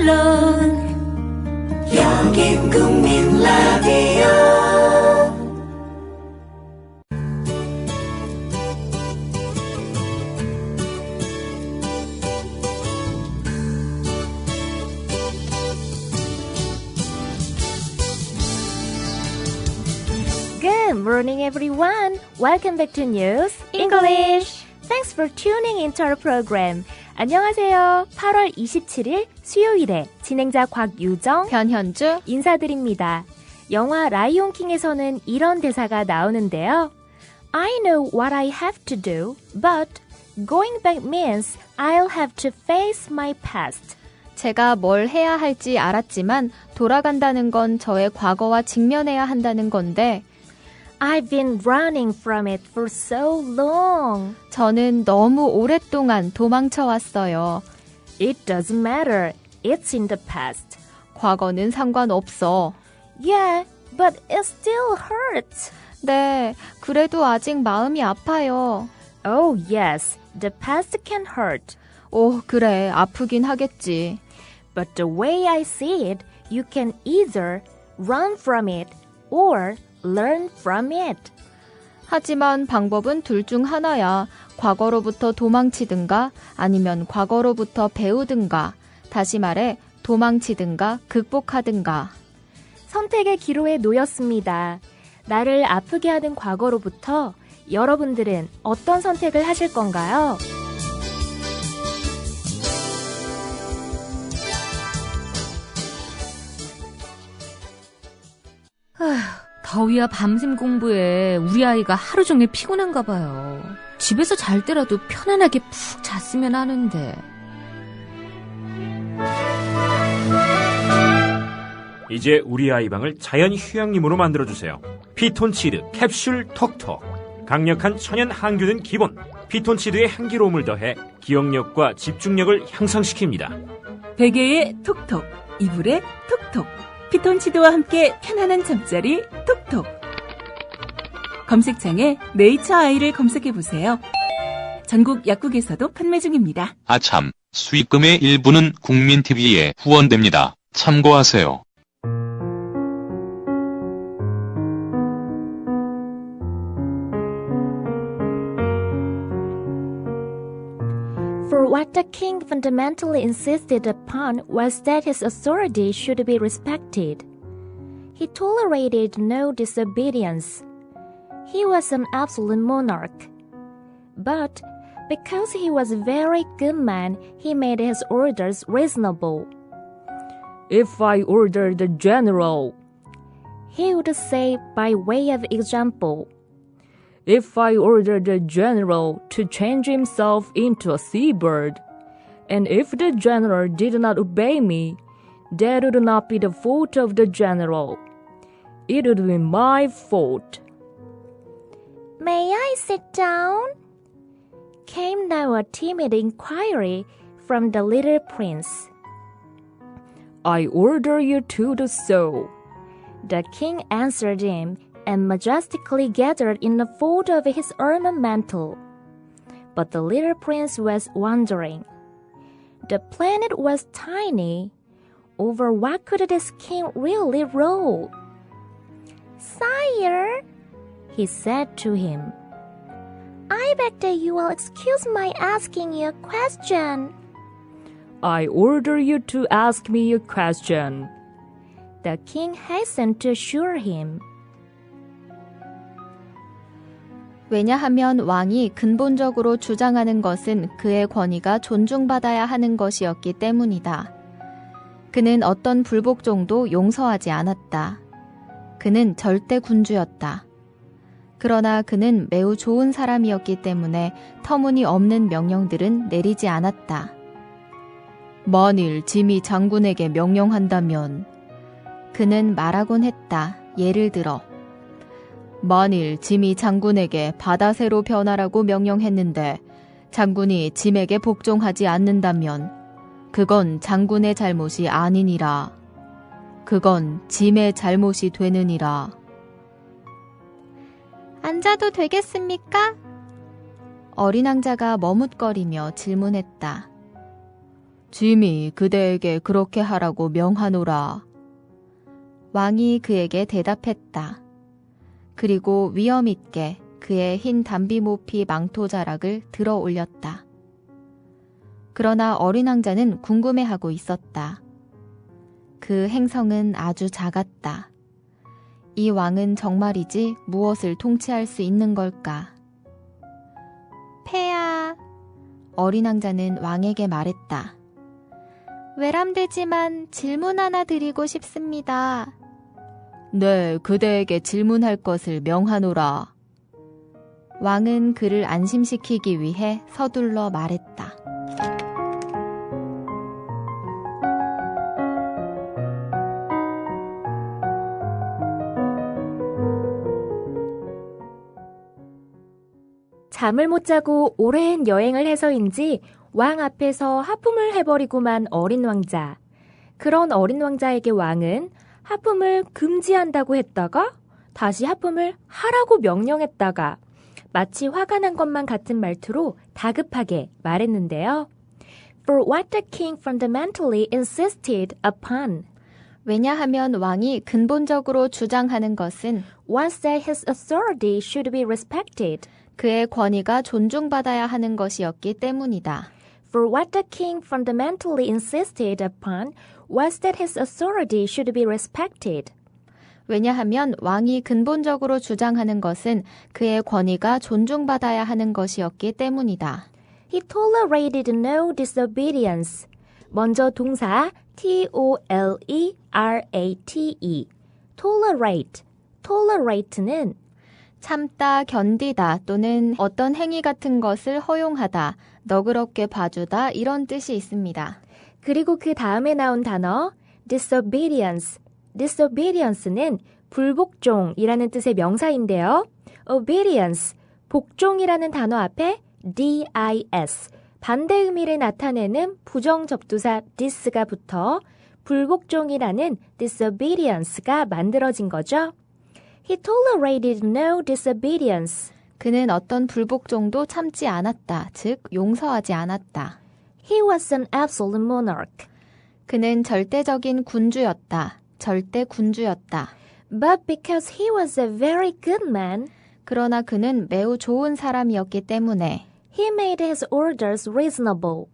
물론 여긴 국민 라디오 Good morning, everyone. Welcome back to News English. Thanks for tuning into our program. 안녕하세요. 8월 27일 수요일에 진행자 곽유정, 변현주 인사드립니다. 영화 라이온 킹에서는 이런 대사가 나오는데요. I know what I have to do, but going back means I'll have to face my past. 제가 뭘 해야 할지 알았지만 돌아간다는 건 저의 과거와 직면해야 한다는 건데 I've been running from it for so long. 저는 너무 오랫동안 도망쳐 왔어요. It doesn't matter. It's in the past. 과거는 상관없어. Yeah, but it still hurts. 네, 그래도 아직 마음이 아파요. Oh, yes, the past can hurt. 오, 그래, 아프긴 하겠지. But the way I see it, you can either run from it or learn from it. 하지만 방법은 둘 중 하나야. 과거로부터 도망치든가 아니면 과거로부터 배우든가. 다시 말해, 도망치든가 극복하든가. 선택의 기로에 놓였습니다. 나를 아프게 하는 과거로부터 여러분들은 어떤 선택을 하실 건가요? 더위와 밤샘 공부에 우리 아이가 하루 종일 피곤한가 봐요. 집에서 잘 때라도 편안하게 푹 잤으면 하는데. 이제 우리 아이 방을 자연 휴양림으로 만들어주세요. 피톤치드 캡슐 톡톡. 강력한 천연 항균은 기본. 피톤치드의 향기로움을 더해 기억력과 집중력을 향상시킵니다. 베개의 톡톡, 이불의 톡톡, 피톤치드와 함께 편안한 잠자리 톡톡. 검색창에 네이처 아이를 검색해 보세요. 전국 약국에서도 판매 중입니다. 아참, 수익금의 일부는 국민TV에 후원됩니다. 참고하세요. For what the king fundamentally insisted upon was that his authority should be respected. He tolerated no disobedience. He was an absolute monarch. But because he was a very good man, he made his orders reasonable. If I order the general, he would say by way of example, if I order the general to change himself into a seabird, and if the general did not obey me, that would not be the fault of the general. It would be my fault. May I sit down? Came now a timid inquiry from the little prince. I order you to do so. The king answered him and majestically gathered in the fold of his ermine mantle. But the little prince was wondering. The planet was tiny. Over what could this king really rule? Sire, he said to him, I beg that you will excuse my asking you a question. I order you to ask me a question. The king hastened to assure him. 왜냐하면 왕이 근본적으로 주장하는 것은 그의 권위가 존중받아야 하는 것이었기 때문이다. 그는 어떤 불복종도 용서하지 않았다. 그는 절대 군주였다. 그러나 그는 매우 좋은 사람이었기 때문에 터무니없는 명령들은 내리지 않았다. 만일 짐이 장군에게 명령한다면 그는 말하곤 했다. 예를 들어 만일 짐이 장군에게 바다새로 변하라고 명령했는데 장군이 짐에게 복종하지 않는다면 그건 장군의 잘못이 아니니라. 그건 짐의 잘못이 되느니라. 앉아도 되겠습니까? 어린 왕자가 머뭇거리며 질문했다. 짐이 그대에게 그렇게 하라고 명하노라. 왕이 그에게 대답했다. 그리고 위엄 있게 그의 흰 담비 모피 망토 자락을 들어 올렸다. 그러나 어린 왕자는 궁금해하고 있었다. 그 행성은 아주 작았다. 이 왕은 정말이지 무엇을 통치할 수 있는 걸까? 폐야. 어린 왕자는 왕에게 말했다. 외람되지만 질문 하나 드리고 싶습니다. 네, 그대에게 질문할 것을 명하노라. 왕은 그를 안심시키기 위해 서둘러 말했다. 잠을 못 자고 오랜 여행을 해서인지 왕 앞에서 하품을 해버리고만 어린 왕자. 그런 어린 왕자에게 왕은 하품을 금지한다고 했다가 다시 하품을 하라고 명령했다가 마치 화가 난 것만 같은 말투로 다급하게 말했는데요. For what the king fundamentally insisted upon 왜냐하면 왕이 근본적으로 주장하는 것은 was that his authority should be respected. 그의 권위가 존중받아야 하는 것이었기 때문이다. For what the king fundamentally insisted upon was that his authority should be respected. 왜냐하면 왕이 근본적으로 주장하는 것은 그의 권위가 존중받아야 하는 것이었기 때문이다. He tolerated no disobedience. 먼저 동사 T-O-L-E-R-A-T-E. tolerate. tolerate는 참다, 견디다 또는 어떤 행위 같은 것을 허용하다, 너그럽게 봐주다 이런 뜻이 있습니다. 그리고 그 다음에 나온 단어 disobedience. disobedience는 불복종이라는 뜻의 명사인데요. obedience, 복종이라는 단어 앞에 dis, 반대 의미를 나타내는 부정 접두사 this가 붙어 불복종이라는 disobedience가 만들어진 거죠. He tolerated no disobedience. 그는 어떤 불복종도 참지 않았다, 즉 용서하지 않았다. He was an absolute monarch. 그는 절대적인 군주였다. 절대 군주였다. But because he was a very good man, 그러나 그는 매우 좋은 사람이었기 때문에 he made his orders reasonable.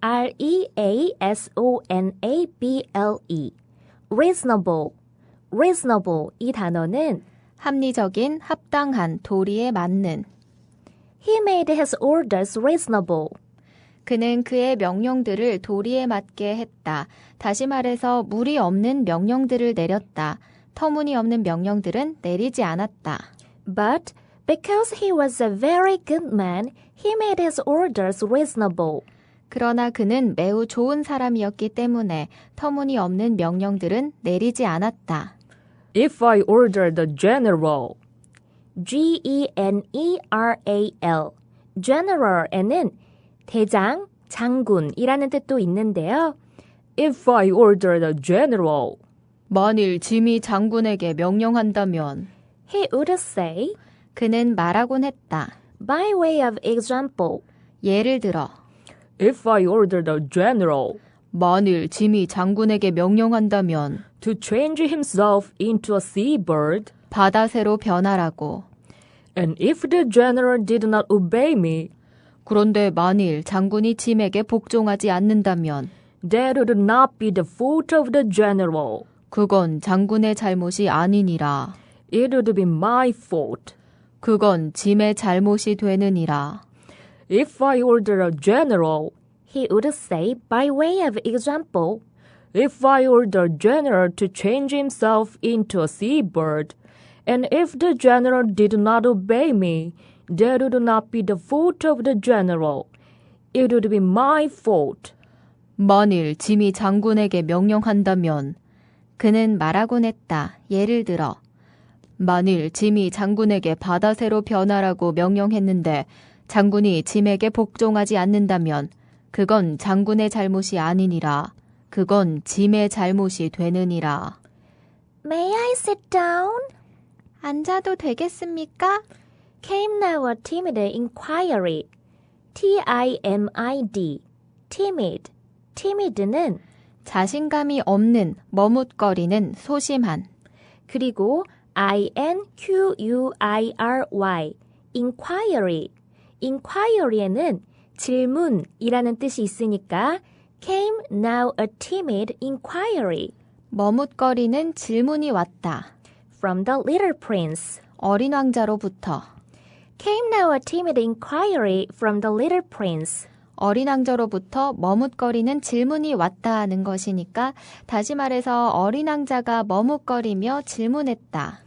R E A S O N A B L E. reasonable. reasonable 이 단어는 합리적인, 합당한, 도리에 맞는. he made his orders reasonable. 그는 그의 명령들을 도리에 맞게 했다. 다시 말해서 무리 없는 명령들을 내렸다. 터무니없는 명령들은 내리지 않았다. But because he was a very good man, he made his orders reasonable. 그러나 그는 매우 좋은 사람이었기 때문에 터무니없는 명령들은 내리지 않았다. If I order the general, G-E-N-E-R-A-L, general에는 대장, 장군이라는 뜻도 있는데요. If I order the general, 만일 짐이 장군에게 명령한다면 he would say, 그는 말하곤 했다. by way of example, 예를 들어 if I order the general 만일 짐이 장군에게 명령한다면 to change himself into a seabird, 바다새로 변하라고. and if the general did not obey me, 그런데 만일 장군이 짐에게 복종하지 않는다면 that would not be the fault of the general. 그건 장군의 잘못이 아니니라. It would be my fault. 그건 짐의 잘못이 되느니라. If I order a general, he would say by way of example, if I order a general to change himself into a seabird, and if the general did not obey me, that would not be the fault of the general. It would be my fault. 만일 짐이 장군에게 명령한다면 그는 말하곤 했다. 예를 들어 만일 짐이 장군에게 바다새로 변하라고 명령했는데 장군이 짐에게 복종하지 않는다면 그건 장군의 잘못이 아니니라. 그건 짐의 잘못이 되느니라. May I sit down? 앉아도 되겠습니까? Came now a timid inquiry. T-I-M-I-D. timid. timid는 자신감이 없는, 머뭇거리는, 소심한. 그리고 I-N-Q-U-I-R-Y, inquiry. inquiry에는 질문이라는 뜻이 있으니까 came now a timid inquiry 머뭇거리는 질문이 왔다. from the little prince. 어린 왕자로부터. Came now a timid inquiry from the little prince. 어린 왕자로부터 머뭇거리는 질문이 왔다는 것이니까 다시 말해서 어린 왕자가 머뭇거리며 질문했다.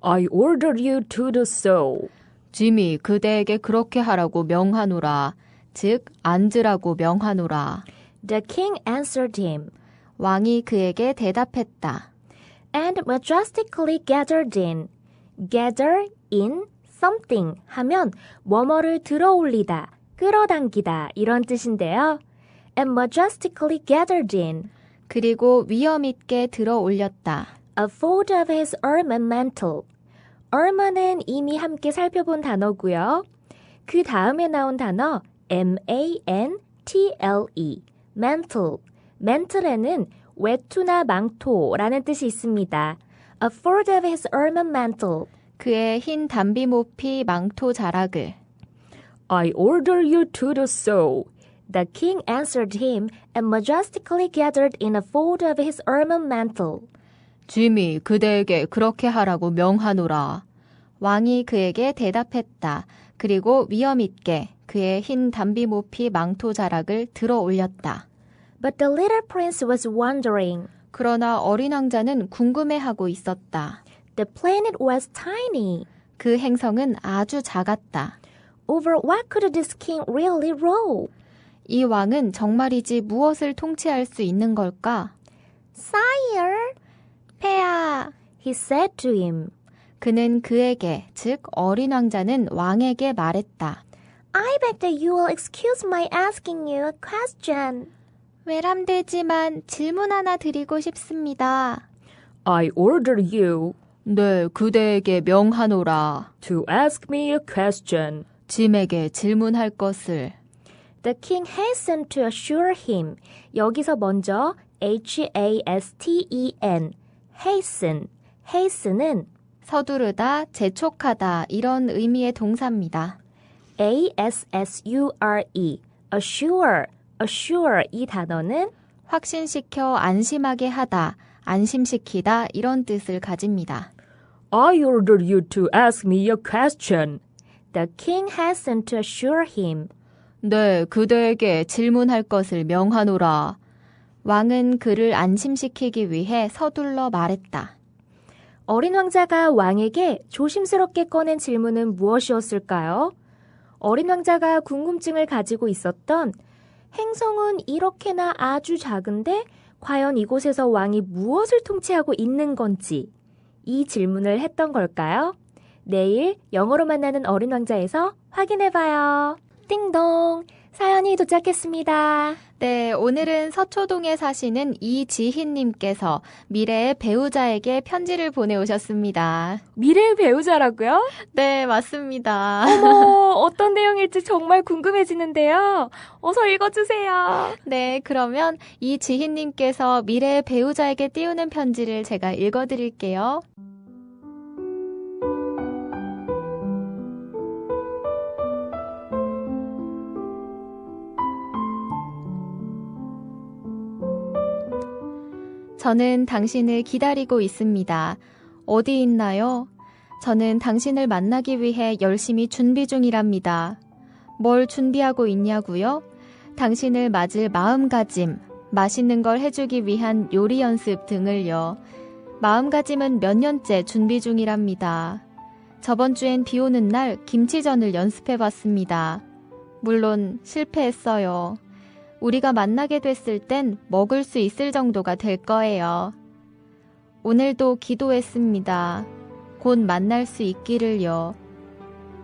I order you to do so. 짐이 그대에게 그렇게 하라고 명하노라. 즉 앉으라고 명하노라. The king answered him 왕이 그에게 대답했다. and majestically gathered in. gather in something 하면 뭐뭐를 들어올리다, 끌어당기다 이런 뜻인데요. and majestically gathered in 그리고 위험 있게 들어 올렸다. a fold of his ermine mantle. ermine은 이미 함께 살펴본 단어고요. 그 다음에 나온 단어 M-A-N-T-L-E, mantle. mantle에는 외투나 망토라는 뜻이 있습니다. A fold of his ermine mantle. 그의 흰 담비 모피 망토 자락을 I order you to do so. The king answered him and majestically gathered in a fold of his ermine mantle. 짐이 그대에게 그렇게 하라고 명하노라. 왕이 그에게 대답했다. 그리고 위험 있게 그의 흰 담비 모피 망토 자락을 들어 올렸다. But the little prince was wondering. 그러나 어린 왕자는 궁금해하고 있었다. The planet was tiny. 그 행성은 아주 작았다. Over what could this king really rule? 이 왕은 정말이지 무엇을 통치할 수 있는 걸까? Sire, 폐하! he said to him, 그는 그에게, 즉 어린 왕자는 왕에게 말했다. I beg that you will excuse my asking you a question. 외람되지만 질문 하나 드리고 싶습니다. I order you 네, 그대에게 명하노라. to ask me a question. 짐에게 질문할 것을. The king hastened to assure him. 여기서 먼저 H-A-S-T-E-N, hasten. hasten은 서두르다, 재촉하다 이런 의미의 동사입니다. A-S-S-U-R-E, assure. assure 이 단어는 확신시켜 안심하게 하다, 안심시키다 이런 뜻을 가집니다. I order you to ask me a question. The king hastened to assure him. 네, 그대에게 질문할 것을 명하노라. 왕은 그를 안심시키기 위해 서둘러 말했다. 어린 왕자가 왕에게 조심스럽게 꺼낸 질문은 무엇이었을까요? 어린 왕자가 궁금증을 가지고 있었던 행성은 이렇게나 아주 작은데 과연 이곳에서 왕이 무엇을 통치하고 있는 건지 이 질문을 했던 걸까요? 내일 영어로 만나는 어린 왕자에서 확인해봐요. 띵동! 사연이 도착했습니다. 네, 오늘은 서초동에 사시는 이지희님께서 미래의 배우자에게 편지를 보내오셨습니다. 미래의 배우자라고요? 네, 맞습니다. 어머, 어떤 내용일지 정말 궁금해지는데요. 어서 읽어주세요. 네, 그러면 이지희님께서 미래의 배우자에게 띄우는 편지를 제가 읽어드릴게요. 저는 당신을 기다리고 있습니다. 어디 있나요? 저는 당신을 만나기 위해 열심히 준비 중이랍니다. 뭘 준비하고 있냐고요? 당신을 맞을 마음가짐, 맛있는 걸 해주기 위한 요리 연습 등을요. 마음가짐은 몇 년째 준비 중이랍니다. 저번 주엔 비 오는 날 김치전을 연습해 봤습니다. 물론 실패했어요. 우리가 만나게 됐을 땐 먹을 수 있을 정도가 될 거예요. 오늘도 기도했습니다. 곧 만날 수 있기를요.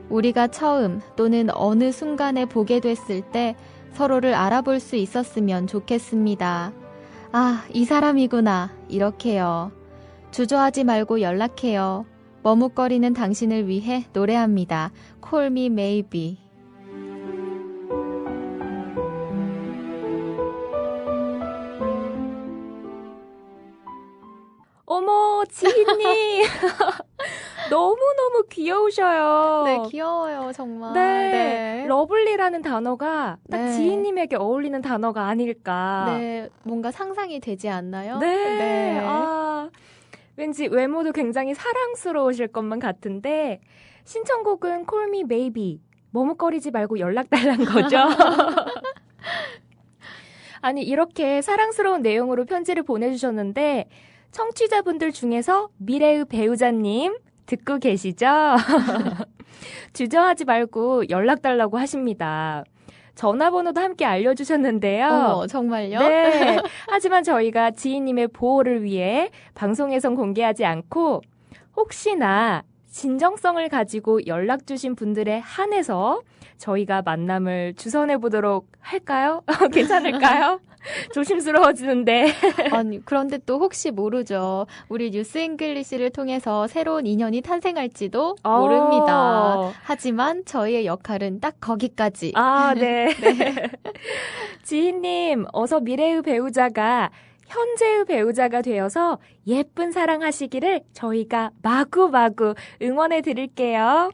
우리가 처음 또는 어느 순간에 보게 됐을 때 서로를 알아볼 수 있었으면 좋겠습니다. 아, 이 사람이구나. 이렇게요. 주저하지 말고 연락해요. 머뭇거리는 당신을 위해 노래합니다. Call me maybe. 지희님. 너무너무 귀여우셔요. 네, 귀여워요, 정말. 네. 러블리라는 단어가 딱 네. 지희님에게 어울리는 단어가 아닐까. 네, 뭔가 상상이 되지 않나요? 네. 아, 왠지 외모도 굉장히 사랑스러우실 것만 같은데 신청곡은 Call Me Maybe. 머뭇거리지 말고 연락 달란 거죠. 아니 이렇게 사랑스러운 내용으로 편지를 보내주셨는데 청취자분들 중에서 미래의 배우자님 듣고 계시죠? 주저하지 말고 연락 달라고 하십니다. 전화번호도 함께 알려주셨는데요. 어머, 정말요? 네. 하지만 저희가 지인님의 보호를 위해 방송에선 공개하지 않고 혹시나 진정성을 가지고 연락 주신 분들에 한해서 저희가 만남을 주선해 보도록 할까요? 괜찮을까요? 조심스러워지는데. 아니, 그런데 또 혹시 모르죠. 우리 뉴스 잉글리시를 통해서 새로운 인연이 탄생할지도 어. 모릅니다. 하지만 저희의 역할은 딱 거기까지. 아, 네. 지희님, 어서 미래의 배우자가 현재의 배우자가 되어서 예쁜 사랑하시기를 저희가 마구마구 응원해 드릴게요.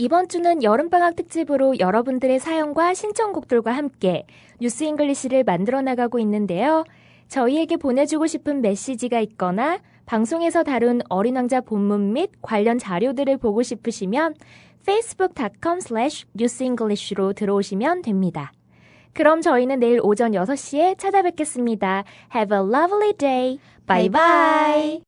이번 주는 여름방학 특집으로 여러분들의 사연과 신청곡들과 함께 뉴스 잉글리시를 만들어 나가고 있는데요. 저희에게 보내주고 싶은 메시지가 있거나 방송에서 다룬 어린 왕자 본문 및 관련 자료들을 보고 싶으시면 facebook.com slash newsenglish로 들어오시면 됩니다. 그럼 저희는 내일 오전 6시에 찾아뵙겠습니다. Have a lovely day. Bye bye.